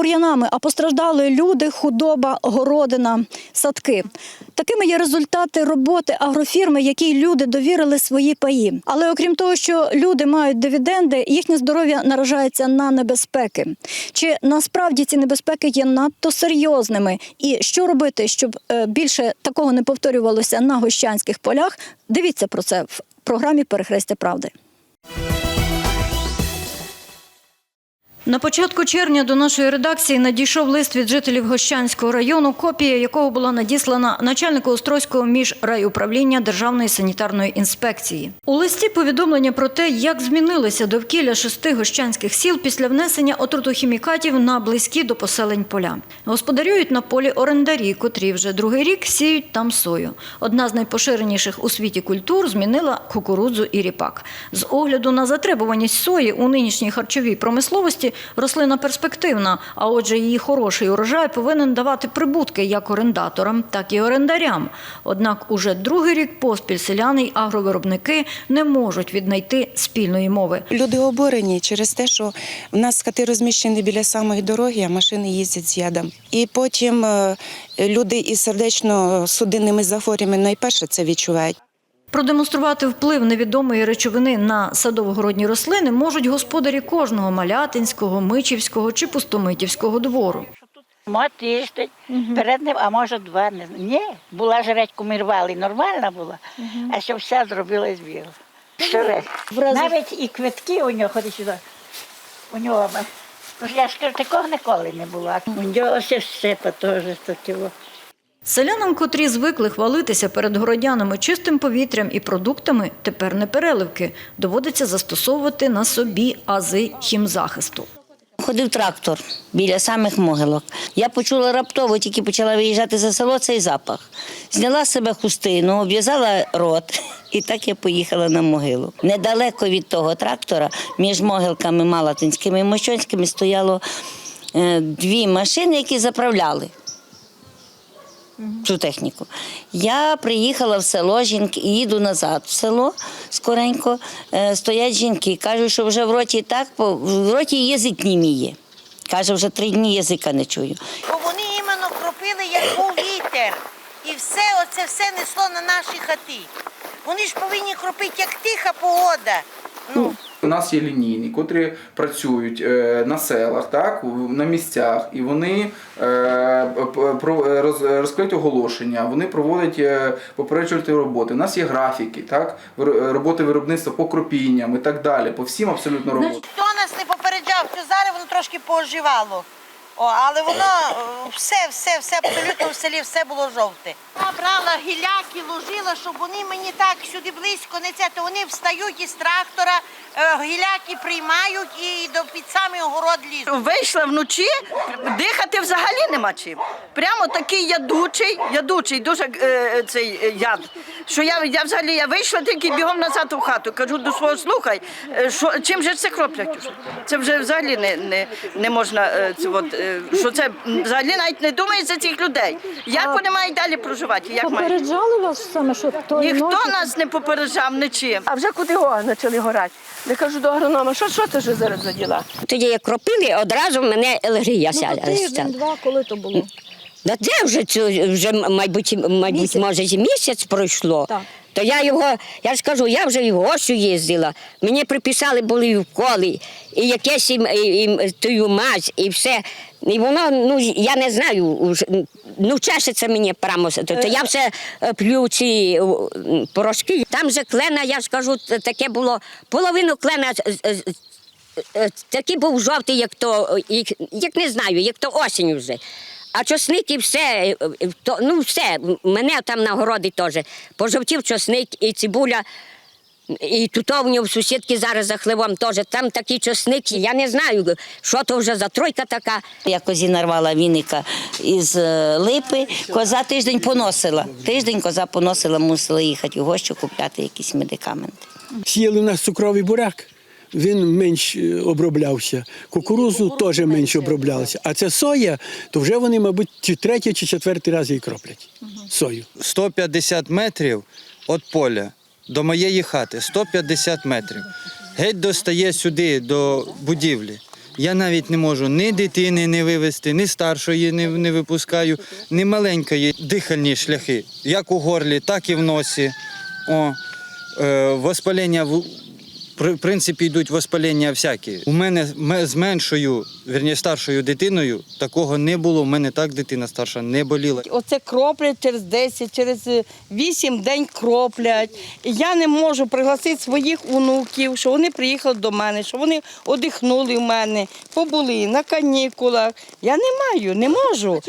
Бур'янами, а постраждали люди, худоба, городина, садки. Такими є результати роботи агрофірми, якій люди довірили свої паї. Але окрім того, що люди мають дивіденди, їхнє здоров'я наражається на небезпеки. Чи насправді ці небезпеки є надто серйозними? І що робити, щоб е, більше такого не повторювалося на гощанських полях? Дивіться про це в програмі Перехрестя правди. На початку червня до нашої редакції надійшов лист від жителів Гощанського району, копія якого була надіслана начальнику Острозького міжрайуправління Державної санітарної інспекції. У листі повідомлення про те, як змінилися довкілля шести гощанських сіл після внесення отрутохімікатів на близькі до поселень поля. Господарюють на полі орендарі, котрі вже другий рік сіють там сою. Одна з найпоширеніших у світі культур змінила кукурудзу і ріпак. З огляду на затребуваність сої у нинішній харчовій промисловості рослина перспективна, а отже, її хороший урожай повинен давати прибутки як орендаторам, так і орендарям. Однак уже другий рік поспіль селяни й агровиробники не можуть віднайти спільної мови. Люди обурені через те, що в нас хати розміщені біля самої дороги, а машини їздять з ядом. І потім е, люди із сердечно-судинними захворюваннями найперше це відчувають. Продемонструвати вплив невідомої речовини на садово-городні рослини можуть господарі кожного малятинського, мичівського чи пустомитівського двору. Мо тиждень, перед ним, а може два. Не... знаю. Ні, була ж редьку ми рвали, нормальна була, а що все зробилось біло. Що. Навіть і квитки у нього, ходи сюди, у нього, я ж кажу, такого ніколи не було. У нього все то теж таке. Селянам, котрі звикли хвалитися перед городянами чистим повітрям і продуктами, тепер не переливки. Доводиться застосовувати на собі ази хімзахисту. Ходив трактор біля самих могилок. Я почула раптово, тільки почала виїжджати за село цей запах. Зняла з себе хустину, обв'язала рот, і так я поїхала на могилу. Недалеко від того трактора, між могилками Малатинськими і Мощонськими, стояло е, дві машини, які заправляли. Цю техніку. Я приїхала в село, жінки, їду назад в село скоренько. Е, стоять жінки, кажуть, що вже в роті так, в роті язик німіє. Каже, вже три дні язика не чую. Бо вони іменно кропили, як був вітер. І все, оце все несло на наші хати. Вони ж повинні кропити, як тиха погода. Ну, У нас є лінійні, котрі працюють е, на селах, так, на місцях, і вони е, розкриють оголошення, вони проводять е, попереджувальні роботи. У нас є графіки, так, роботи виробництва по кропінням і так далі, по всім абсолютно роботам. Хто нас не попереджав, що зараз воно трошки пооживало. О, але воно все, все, все, абсолютно в селі все було жовте. Я брала гіляки, ложила, щоб вони мені так сюди близько не це, то вони встають із трактора, гіляки приймають і до під самий город лізуть. Вийшла вночі, дихати взагалі нема чим. Прямо такий ядучий, ядучий, дуже е, цей е, яд. Що я, я взагалі я вийшла тільки бігом назад у хату. Кажу до свого слухай, е, що, чим же це кроплять уже? Це вже взагалі не, не, не можна, е, це, от, е, що це взагалі навіть не думає за цих людей. Як вони мають далі проживати? Як мають? Попереджали вас саме, що тої Ніхто ночі- нас не попереджав нічим. А вже куди го почали горати. Я кажу до агронома, що, що це вже зараз за діла? Тоді як кропили, одразу в мене алергія Ну, сяла. тиждень-два, коли то було. Да це вже цю вже мабуть, мабуть, Місяць. може і місяць пройшло. Так. То я його, я ж кажу, я вже і в гощу їздила. Мені приписали були і вколи, і якесь і, і, і, тую мазь, і все. І воно, ну я не знаю, уж, ну чешеться мені прямо. То, то я все е, п'ю ці м, порошки. Там же клена, я ж кажу, т- таке було половину клена. з- з- е, такий був жовтий, як то, як, як не знаю, як то осінь вже. А чосник і все, то, ну все, мене там на городі теж. Пожовтів чосник і цибуля. І тут у нього в сусідки зараз за хливом теж. Там такий чосник, я не знаю, що то вже за тройка така. Я козі нарвала віника із е, липи, коза тиждень поносила. Тиждень коза поносила, мусила їхати у гощу купляти якісь медикаменти. Сіяли у нас цукровий буряк, він менш е, оброблявся. Кукурузу теж менше оброблялася. А це соя, то вже вони, мабуть, чи третій, чи четвертий раз її кроплять. Сою. 150 метрів від поля до моєї хати 150 метрів. Геть достає сюди, до будівлі. Я навіть не можу ні дитини не вивезти, ні старшої не, не випускаю, ні маленької дихальні шляхи, як у горлі, так і в носі. О, е, воспалення в в принципі йдуть воспалення всякі. У мене з меншою, вірні, старшою дитиною такого не було. У мене так дитина старша не боліла. Оце кроплять через 10, через 8 день кроплять. Я не можу пригласити своїх онуків, що вони приїхали до мене, що вони одихнули в мене, побули на канікулах. Я не маю, не можу.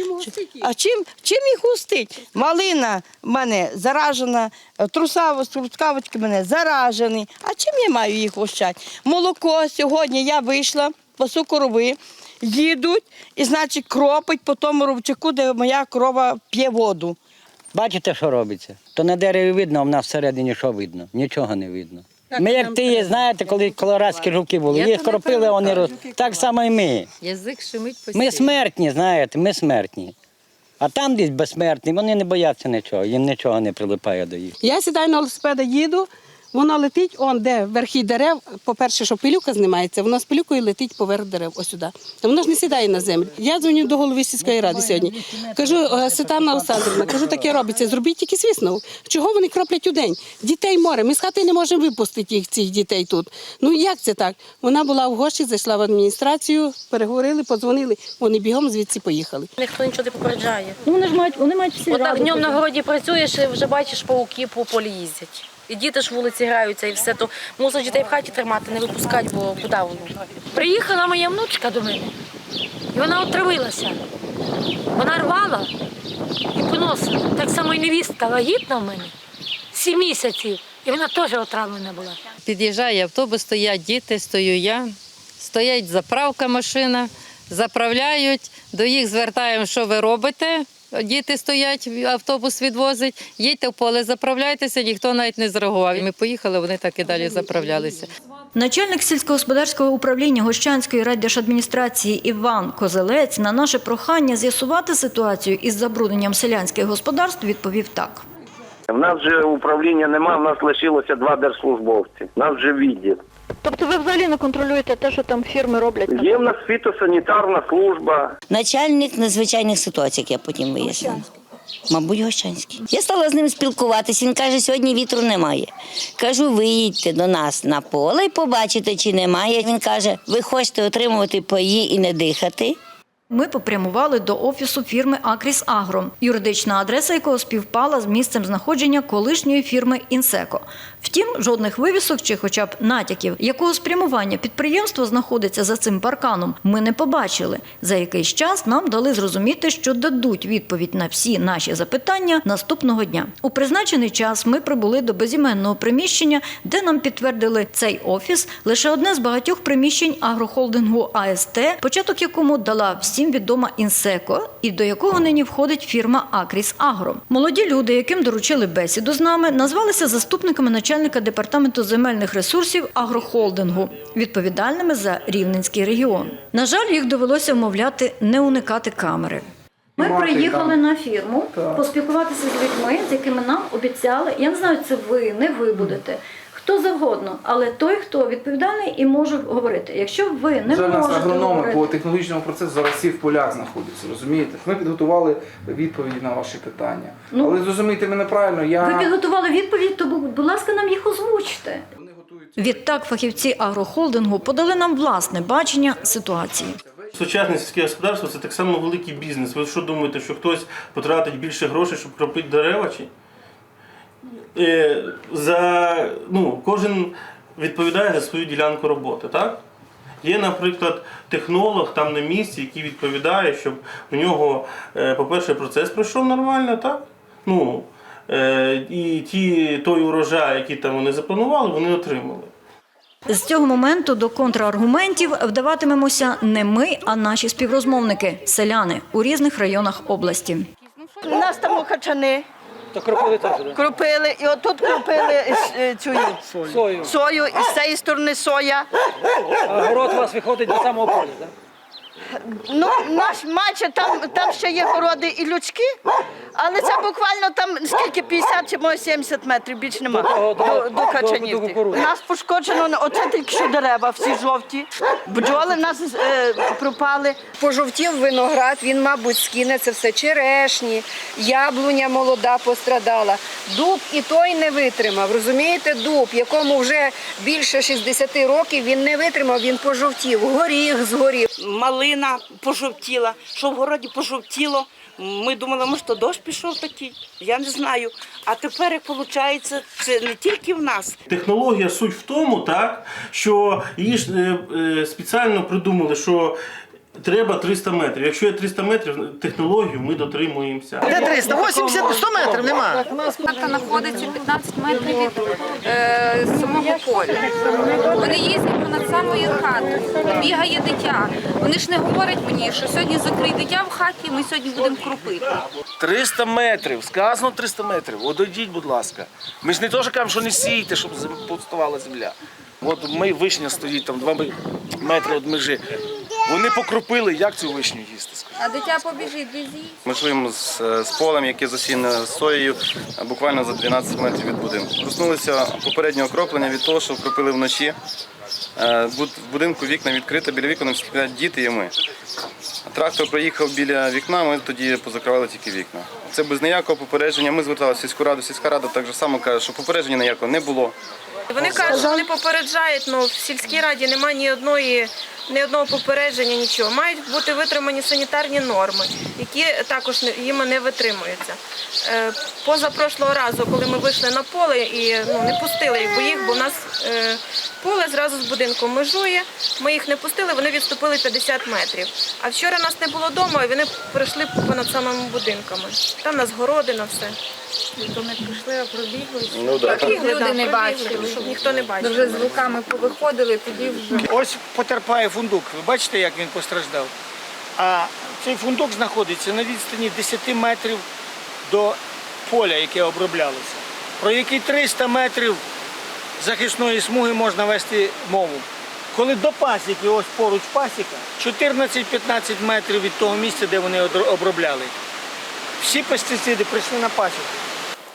А чим, чим їх густить? Малина в мене заражена, трусаво, трускавочки в мене заражені. А чим я маю їх гощати? Молоко сьогодні я вийшла по корови, їдуть і, значить, кропить по тому ровчику, де моя корова п'є воду. Бачите, що робиться? То на дереві видно, а в нас всередині що видно? Нічого не видно. Ми як ти, знаєте, коли колорадські жуки були, їх кропили, вони роз... так само і ми. Язик шумить постійно. Ми смертні, знаєте, ми смертні. А там десь безсмертні, вони не бояться нічого, їм нічого не прилипає до їх. Я сідаю на велосипеда, їду, воно летить, он де верхи дерев. По-перше, що пилюка знімається, воно з пилюкою летить поверх дерев, ось сюди. Та воно ж не сідає на землю. Я дзвоню до голови сільської ради сьогодні. Кажу, «Е, Світлана Олександрівна, кажу, таке робиться. Зробіть якийсь висновок. Чого вони кроплять у день? Дітей море. Ми з хати не можемо випустити їх, цих дітей тут. Ну як це так? Вона була в гощі, зайшла в адміністрацію, переговорили, подзвонили. Вони бігом звідси поїхали. Ніхто нічого не попереджає. Ну, вони ж мають, вони мають всі Отак днем на городі працюєш і вже бачиш пауки по полі їздять. І діти ж вулиці граються, і все то мусить дітей в хаті тримати, не випускати, бо куди воно. Приїхала моя внучка до мене, і вона отравилася. Вона рвала і поносила. Так само і невістка вагітна в мене, сім місяців, і вона теж отравлена була. Під'їжджає автобус, стоять діти, стою я. Стоять заправка машина, заправляють, до їх звертаємо, що ви робите. Діти стоять, автобус відвозить, їдьте в поле, заправляйтеся, ніхто навіть не зреагував. Ми поїхали, вони так і далі заправлялися. Начальник сільськогосподарського управління Гощанської райдержадміністрації Іван Козелець на наше прохання з'ясувати ситуацію із забрудненням селянських господарств відповів так. В нас же управління нема, в нас лишилося два держслужбовці. У нас же відділ. Тобто ви взагалі не контролюєте те, що там фірми роблять? Є в нас фітосанітарна служба. Начальник надзвичайних ситуацій, як я потім вияснила. Мабуть, Гощанський. Я стала з ним спілкуватися. Він каже, сьогодні вітру немає. Кажу, виїдьте до нас на поле і побачите, чи немає. Він каже, ви хочете отримувати паї і не дихати. Ми попрямували до офісу фірми Акріс Агро, юридична адреса якого співпала з місцем знаходження колишньої фірми Інсеко. Втім, жодних вивісок чи хоча б натяків, якого спрямування підприємство знаходиться за цим парканом, ми не побачили. За якийсь час нам дали зрозуміти, що дадуть відповідь на всі наші запитання наступного дня. У призначений час ми прибули до безіменного приміщення, де нам підтвердили цей офіс лише одне з багатьох приміщень агрохолдингу АСТ, початок якому дала всім відома Інсеко, і до якого нині входить фірма Акріс Агро. Молоді люди, яким доручили бесіду з нами, назвалися заступниками начальника департаменту земельних ресурсів агрохолдингу, відповідальними за Рівненський регіон. На жаль, їх довелося вмовляти не уникати камери. Ми приїхали на фірму поспілкуватися з людьми, з якими нам обіцяли. Я не знаю, це ви, не ви будете. Хто завгодно, але той, хто відповідальний і може говорити. Якщо ви не нас можете агрономи говорити, по технологічному процесу зараз всі в полях знаходяться, розумієте? Ми підготували відповіді на ваші питання. Ну, Але зрозумійте мене правильно, я ви підготували відповідь, то будь будь ласка, нам їх озвучте. Відтак фахівці агрохолдингу подали нам власне бачення ситуації. Сучасне сільське господарство це так само великий бізнес. Ви що думаєте, що хтось потратить більше грошей, щоб кропити дерева? Чи? Е, за, ну, кожен відповідає за свою ділянку роботи, так? Є, наприклад, технолог там на місці, який відповідає, щоб у нього, е, по-перше, процес пройшов нормально, так? Ну, е, і ті, той урожай, який там вони запланували, вони отримали. З цього моменту до контраргументів вдаватимемося не ми, а наші співрозмовники селяни у різних районах області. У нас там мухачани. То кропили теж, так? Кропили, і отут кропили е, цю Сою. сою, і з цієї сторони соя. А город у вас виходить до самого поля, так? Ну, наш майже там, там ще є городи і людські, але це буквально там скільки 50 чи може 70 метрів, більш нема до, до Качанівки. У нас пошкоджено оце тільки що дерева, всі жовті. Бджоли в нас е, пропали. Пожовтів виноград, він, мабуть, скине це все черешні, яблуня молода пострадала. Дуб і той не витримав. Розумієте, дуб, якому вже більше 60 років, він не витримав, він пожовтів, горіх згорів. Малина пожовтіла, що в городі пожовтіло. Ми думали, може, то дощ пішов такий, я не знаю. А тепер, як виходить, це не тільки в нас. Технологія суть в тому, так, що її ж е, е, спеціально придумали, що треба 300 метрів. Якщо є 300 метрів, технологію ми дотримуємося. Де 300? 80, 100 метрів нема. Хата знаходиться 15 метрів від е, самого поля. Вони їздять понад самою хатою, бігає дитя. Вони ж не говорять мені, що сьогодні закрий дитя в хаті, ми сьогодні будемо кропити. 300 метрів, сказано 300 метрів. Одійдіть, будь ласка. Ми ж не то, що кажемо, що не сійте, щоб пустувала земля. От ми вишня стоїть там 2 метри від межі. Вони покропили, як цю вишню їсти? А дитя побіжить, дізі. Ми йшли з, з полем, яке засіяне соєю, буквально за 12 метрів від будинку. Проснулися попереднього окроплення від того, що вкропили вночі. Е, В будинку вікна відкрите, біля вікон сплять діти і ми. Трактор проїхав біля вікна, ми тоді позакривали тільки вікна. Це без ніякого попередження. Ми зверталися в сільську раду, сільська рада так само каже, що попередження ніякого не було. Вони кажуть, що вони попереджають, але в сільській раді немає ні одної, ні одного попередження, нічого. Мають бути витримані санітарні норми, які також їм не витримуються. Е, Позапрошлого разу, коли ми вийшли на поле і ну, не пустили їх, бо їх, бо в нас е, поле зразу з будинком межує. Ми їх не пустили, вони відступили 50 метрів. А вчора нас не було вдома, і вони пройшли понад самими будинками. Там нас городи на все. То ми прийшли, пробігли. Ну, да. Пробігли, люди не бачили, щоб ніхто не бачив. Вже з руками повиходили, тоді вже. Ось потерпає фундук. Ви бачите, як він постраждав? А цей фундук знаходиться на відстані 10 метрів до поля, яке оброблялося. Про які 300 метрів захисної смуги можна вести мову. Коли до пасіки, ось поруч пасіка, 14-15 метрів від того місця, де вони обробляли. Всі пестициди прийшли на пасіку.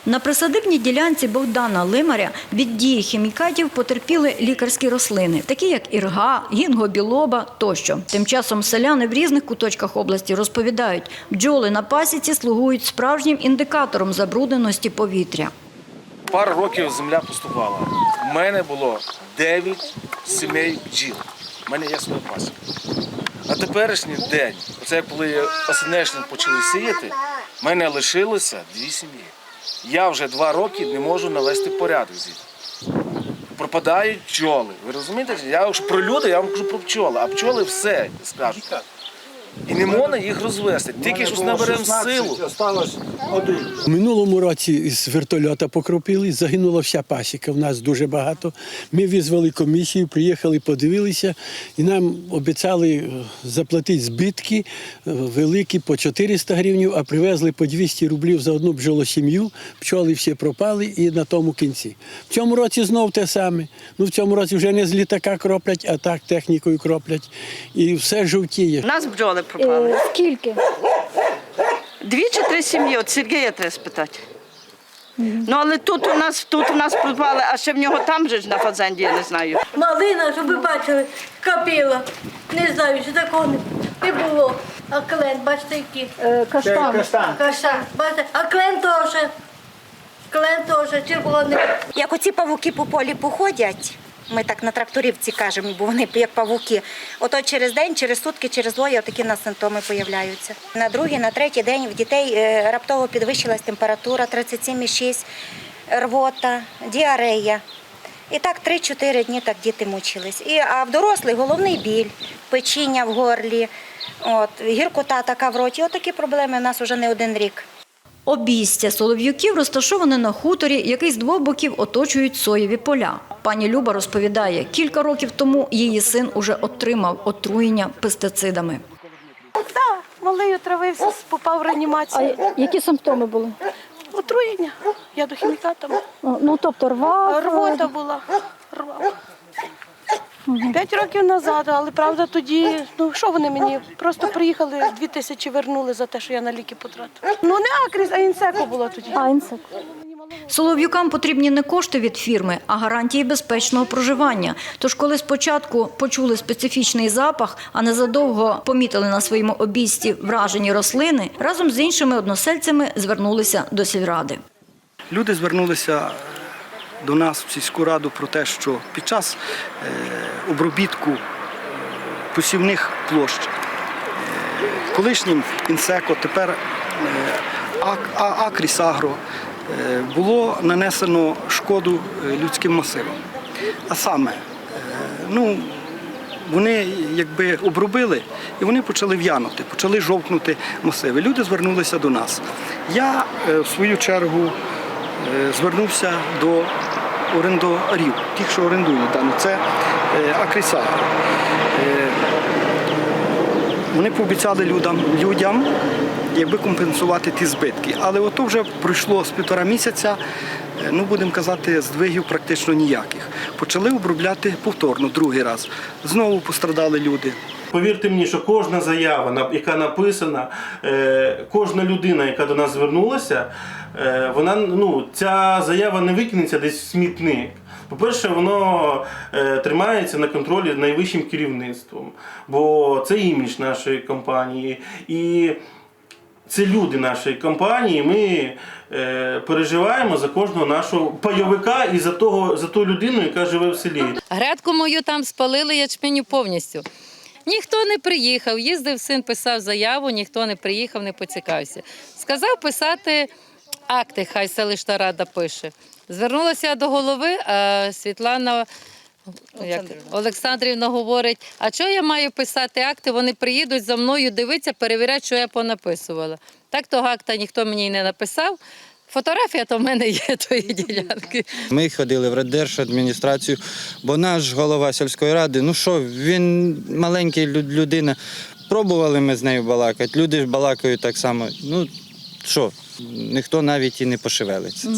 На присадибній ділянці Богдана Лимаря від дії хімікатів потерпіли лікарські рослини, такі як ірга, гінгобілоба тощо. Тим часом селяни в різних куточках області розповідають, бджоли на пасіці слугують справжнім індикатором забрудненості повітря. Пару років земля пустувала. У мене було 9 сімей бджіл. У мене є своя пасіка. На теперішній день, оце коли осенешні почали сіяти, в мене лишилося дві сім'ї. Я вже два роки не можу навести порядок звідти. Пропадають пчоли. Ви розумієте? Я про люди, я вам кажу про пчоли, а пчоли все скажуть. І не можна їх розвести. Тільки щось наберемо силу. У минулому році із вертольота покропили, загинула вся пасіка. В нас дуже багато. Ми визвали комісію, приїхали, подивилися, і нам обіцяли е, заплатити збитки е, великі по 400 гривень, а привезли по 200 рублів за одну бджолосім'ю. Пчоли всі пропали і на тому кінці. В цьому році знов те саме. Ну в цьому році вже не з літака кроплять, а так технікою кроплять. І все жовтіє. У нас бджоли пропали. Скільки? Дві чи три сім'ї, от Сергія треба спитати. Ну але тут у нас тут у нас пропали, а ще в нього там же ж на фазенді, я не знаю. Малина, щоб ви бачили, капіла. Не знаю, що такого не, не було. А клен, бачите, які? каштан. Каштан. Бачите, а клен теж. Клен теж, червоний. Як оці павуки по полі походять, ми так на тракторівці кажемо, бо вони як павуки. Ото через день, через сутки, через двоє такі на симптоми появляються. На другий, на третій день в дітей е, раптово підвищилась температура 37,6, рвота, діарея. І так 3-4 дні так діти мучились. І, а в дорослих головний біль, печіння в горлі, от, гіркота така в роті. Отакі проблеми у нас вже не один рік. Обійстя солов'юків розташоване на хуторі, який з двох боків оточують соєві поля. Пані Люба розповідає, кілька років тому її син уже отримав отруєння пестицидами. Так, малий отравився, попав в реанімацію. А які симптоми були? Отруєння. Я до хімікатами. Ну, тобто рвав? Рвота була. Рвав. П'ять років назад, але правда тоді, ну що вони мені? Просто приїхали, дві тисячі вернули за те, що я на ліки потратила. Ну не акріс, а інсеко було тоді. А, інсеко. Солов'юкам потрібні не кошти від фірми, а гарантії безпечного проживання. Тож, коли спочатку почули специфічний запах, а незадовго помітили на своєму обійсті вражені рослини, разом з іншими односельцями звернулися до сільради. Люди звернулися до нас в сільську раду про те, що під час е, обробітку е, посівних площ е, колишнім інсеко, тепер Ак- А- Акріс Агро е, було нанесено шкоду людським масивам. А саме, ну, вони якби обробили і вони почали в'янути, почали жовкнути масиви. Люди звернулися до нас. Я в свою чергу звернувся до орендарів, тих, що орендують дану. Це е, Акріса. Е, Вони пообіцяли людям, людям якби компенсувати ті збитки. Але ото вже пройшло з півтора місяця, е, ну будемо казати, здвигів практично ніяких. Почали обробляти повторно, другий раз. Знову пострадали люди. Повірте мені, що кожна заява, яка написана, кожна людина, яка до нас звернулася, вона ну ця заява не викинеться десь в смітник. По-перше, воно е, тримається на контролі найвищим керівництвом, бо це імідж нашої компанії. І це люди нашої компанії. Ми е, переживаємо за кожного нашого пайовика і за того за ту людину, яка живе в селі. Грядку мою там спалили ячменю повністю. Ніхто не приїхав, їздив син, писав заяву, ніхто не приїхав, не поцікався. Сказав писати акти, хай селищна рада пише. Звернулася до голови, а Світлана як, Олександрівна говорить: а чого я маю писати акти? Вони приїдуть за мною дивитися, перевіряти, що я понаписувала. Так того акта ніхто мені й не написав. Фотографія то в мене є тої ділянки. Ми ходили в райдержадміністрацію, бо наш голова сільської ради, ну що, він маленький людина. Пробували ми з нею балакати. Люди ж балакають так само. Ну що, ніхто навіть і не пошевелиться.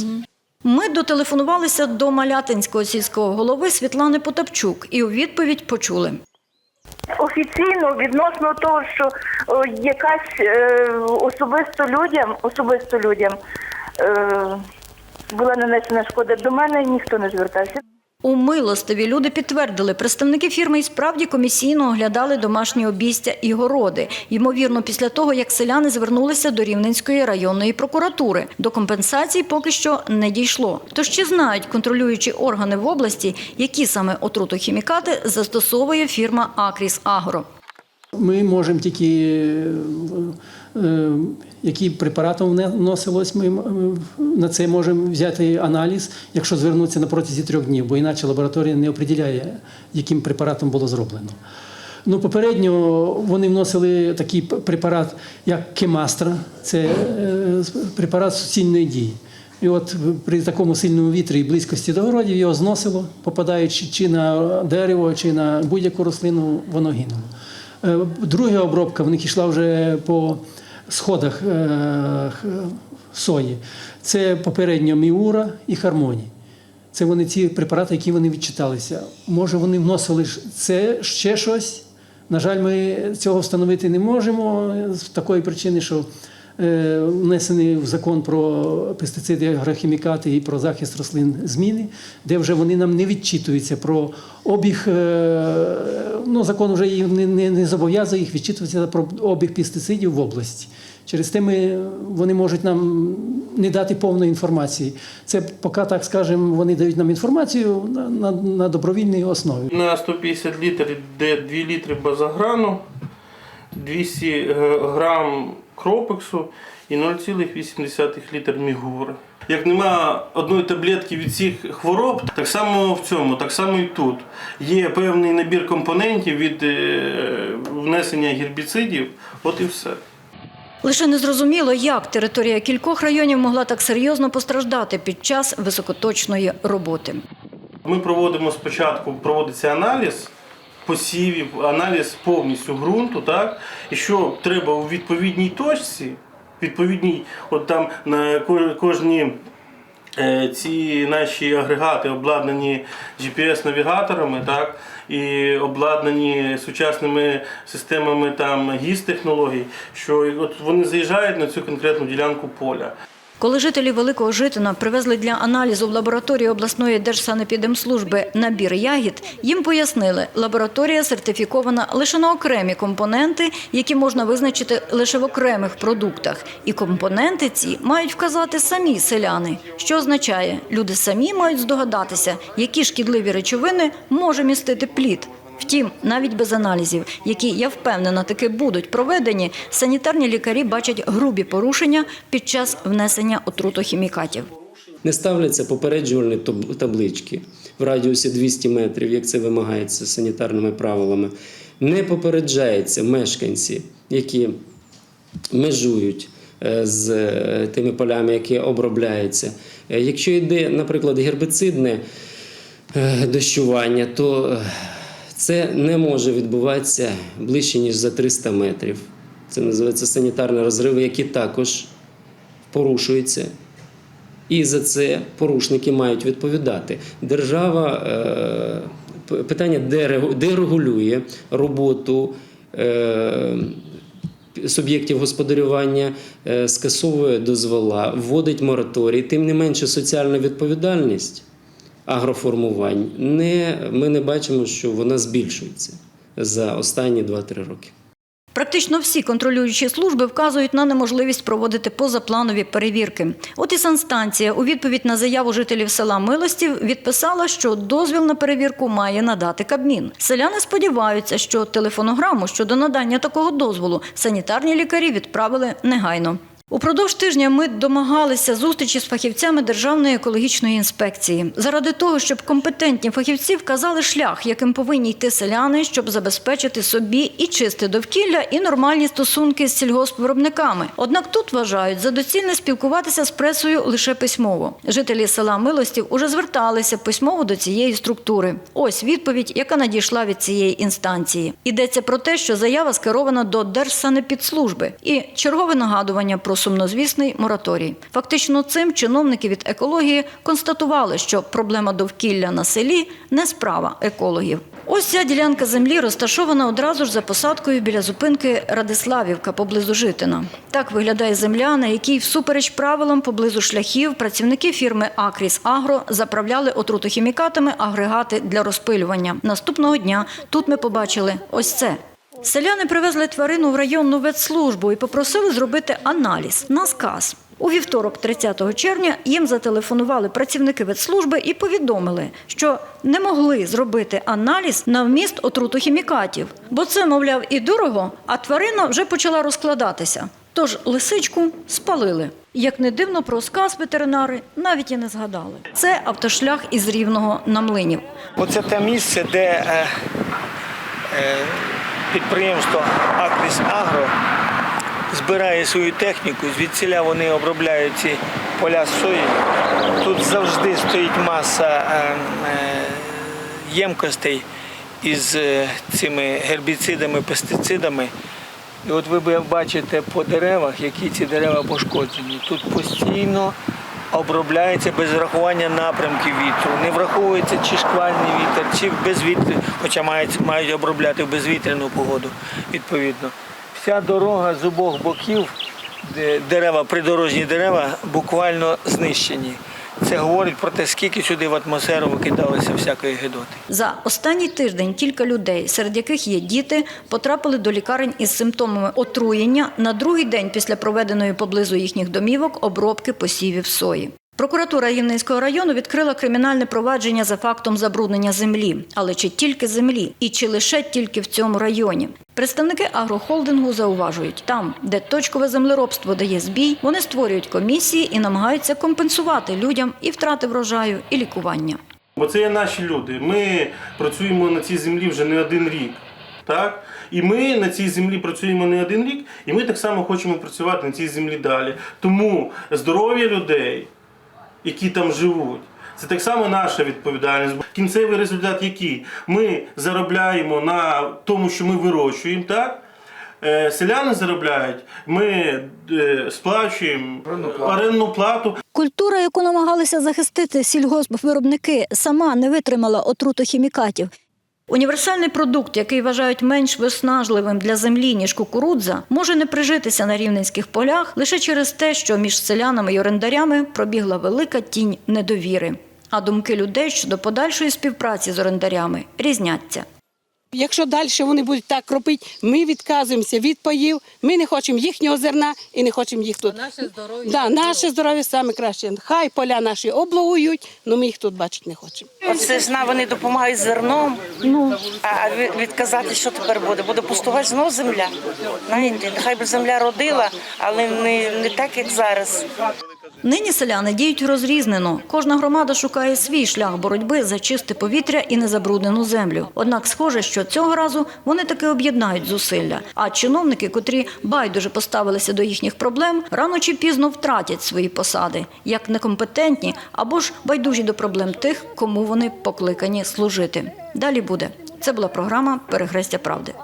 Ми дотелефонувалися до Малятинського сільського голови Світлани Потапчук і у відповідь почули. Офіційно відносно того, що о, якась е, особисто людям, особисто людям е, була нанесена шкода, до мене ніхто не звертався. У Милостиві люди підтвердили, представники фірми і справді комісійно оглядали домашні обійстя і городи. Ймовірно, після того, як селяни звернулися до Рівненської районної прокуратури. До компенсацій поки що не дійшло. Тож чи знають контролюючі органи в області, які саме отрутохімікати застосовує фірма Акріс Агро. Ми можемо тільки, які препаратом вносилось, ми на це можемо взяти аналіз, якщо звернутися на протязі трьох днів, бо іначе лабораторія не определяє, яким препаратом було зроблено. Ну, попередньо вони вносили такий препарат, як кемастра, це е, препарат суцільної дії. І от при такому сильному вітрі і близькості до городів його зносило, попадаючи чи на дерево, чи на будь-яку рослину, воно гинуло. Е, Друга обробка в них йшла вже по сходах е, сої. Це попередньо міура і хармоні. Це вони ці препарати, які вони відчиталися. Може, вони вносили це ще щось. На жаль, ми цього встановити не можемо з такої причини, що внесені в закон про пестициди, агрохімікати і про захист рослин зміни, де вже вони нам не відчитуються про обіг. е, Ну, закон вже не, не, не зобов'язує їх відчитуватися про обіг пестицидів в області. Через те ми, вони можуть нам не дати повної інформації. Це поки, так скажемо, вони дають нам інформацію на, на, на добровільній основі. На 150 літрів йде 2 літри базаграну, 200 грам кропексу і 0,8 літр мігури. Як нема одної таблетки від всіх хвороб, так само в цьому, так само і тут. Є певний набір компонентів від е, внесення гербіцидів, от і все. Лише незрозуміло, як територія кількох районів могла так серйозно постраждати під час високоточної роботи. Ми проводимо спочатку, проводиться аналіз посівів, аналіз повністю ґрунту, так? І що треба у відповідній точці, відповідній, от там на кожні е, ці наші агрегати обладнані GPS-навігаторами, так, і обладнані сучасними системами там ГІС-технологій, що от вони заїжджають на цю конкретну ділянку поля. Коли жителі Великого Житина привезли для аналізу в лабораторію обласної держсанепідемслужби набір ягід, їм пояснили, лабораторія сертифікована лише на окремі компоненти, які можна визначити лише в окремих продуктах. І компоненти ці мають вказати самі селяни. Що означає, люди самі мають здогадатися, які шкідливі речовини може містити плід. Втім, навіть без аналізів, які я впевнена таки будуть проведені, санітарні лікарі бачать грубі порушення під час внесення отрутохімікатів. Не ставляться попереджувальні таб- таблички в радіусі 200 метрів, як це вимагається санітарними правилами. Не попереджаються мешканці, які межують е, з е, тими полями, які обробляються. Е, Якщо йде, наприклад, гербицидне дощування, то це не може відбуватися ближче, ніж за 300 метрів. Це називається санітарні розриви, які також порушуються. І за це порушники мають відповідати. Держава е, питання дере- дерегулює роботу. Е, Суб'єктів господарювання е, скасовує дозвола, вводить мораторій. Тим не менше, соціальна відповідальність агроформувань не, ми не бачимо, що вона збільшується за останні 2-3 роки. Практично всі контролюючі служби вказують на неможливість проводити позапланові перевірки. От і санстанція у відповідь на заяву жителів села Милостів відписала, що дозвіл на перевірку має надати Кабмін. Селяни сподіваються, що телефонограму щодо надання такого дозволу санітарні лікарі відправили негайно. Упродовж тижня ми домагалися зустрічі з фахівцями Державної екологічної інспекції заради того, щоб компетентні фахівці вказали шлях, яким повинні йти селяни, щоб забезпечити собі і чисте довкілля, і нормальні стосунки з сільгоспвиробниками. Однак тут вважають за доцільне спілкуватися з пресою лише письмово. Жителі села Милостів уже зверталися письмово до цієї структури. Ось відповідь, яка надійшла від цієї інстанції. Йдеться про те, що заява скерована до Держсанепідслужби і чергове нагадування про сумнозвісний мораторій. Фактично, цим чиновники від екології констатували, що проблема довкілля на селі не справа екологів. Ось ця ділянка землі розташована одразу ж за посадкою біля зупинки Радиславівка поблизу Житина. Так виглядає земля, на якій всупереч правилам поблизу шляхів працівники фірми Акріс Агро заправляли отрутохімікатами агрегати для розпилювання. Наступного дня тут ми побачили ось це. Селяни привезли тварину в районну ветслужбу і попросили зробити аналіз на сказ. У вівторок, 30 червня, їм зателефонували працівники ветслужби і повідомили, що не могли зробити аналіз на вміст отрутохімікатів, бо це, мовляв, і дорого, а тварина вже почала розкладатися. Тож лисичку спалили. Як не дивно, про сказ ветеринари навіть і не згадали. Це автошлях із Рівного на Млинів. Оце те місце, де е, е, підприємство Акріс Агро збирає свою техніку, звідсіля вони обробляють ці поля сої. Тут завжди стоїть маса е, е, ємкостей із е, цими гербіцидами, пестицидами. І от ви бачите по деревах, які ці дерева пошкоджені. Тут постійно обробляється без врахування напрямків вітру. Не враховується чи шквальний вітер, чи безвітря, хоча мають, мають обробляти в безвітряну погоду відповідно. Вся дорога з обох боків, де дерева, придорожні дерева, буквально знищені. Це говорить про те, скільки сюди в атмосферу викидалося всякої гидоти. За останній тиждень кілька людей, серед яких є діти, потрапили до лікарень із симптомами отруєння на другий день після проведеної поблизу їхніх домівок обробки посівів сої. Прокуратура Рівненського району відкрила кримінальне провадження за фактом забруднення землі, але чи тільки землі, і чи лише тільки в цьому районі. Представники агрохолдингу зауважують, там, де точкове землеробство дає збій, вони створюють комісії і намагаються компенсувати людям і втрати врожаю, і лікування. Бо це є наші люди. Ми працюємо на цій землі вже не один рік. Так? І ми на цій землі працюємо не один рік, і ми так само хочемо працювати на цій землі далі. Тому здоров'я людей, які там живуть, це так само наша відповідальність. Кінцевий результат який? Ми заробляємо на тому, що ми вирощуємо, так? е, селяни заробляють, ми е, сплачуємо орендну плату. Культура, яку намагалися захистити сільгоспвиробники, сама не витримала отруту хімікатів. Універсальний продукт, який вважають менш виснажливим для землі, ніж кукурудза, може не прижитися на рівненських полях лише через те, що між селянами й орендарями пробігла велика тінь недовіри. А думки людей щодо подальшої співпраці з орендарями різняться. Якщо далі вони будуть так робити, ми відказуємося від паїв, ми не хочемо їхнього зерна і не хочемо їх тут. Наше здоров'я. Да, наше здоров'я саме краще. Хай поля наші облагують, але ми їх тут бачити не хочемо. Оце ж на вони допомагають зерном. Ну а відказати, що тепер буде? Буде пустувати знову земля. Знаєте, нехай би земля родила, але не, не так, як зараз. Нині селяни діють розрізнено. Кожна громада шукає свій шлях боротьби за чисте повітря і незабруднену землю. Однак, схоже, що цього разу вони таки об'єднають зусилля. А чиновники, котрі байдуже поставилися до їхніх проблем, рано чи пізно втратять свої посади, як некомпетентні або ж байдужі до проблем тих, кому вони покликані служити. Далі буде. Це була програма Перехрестя правди.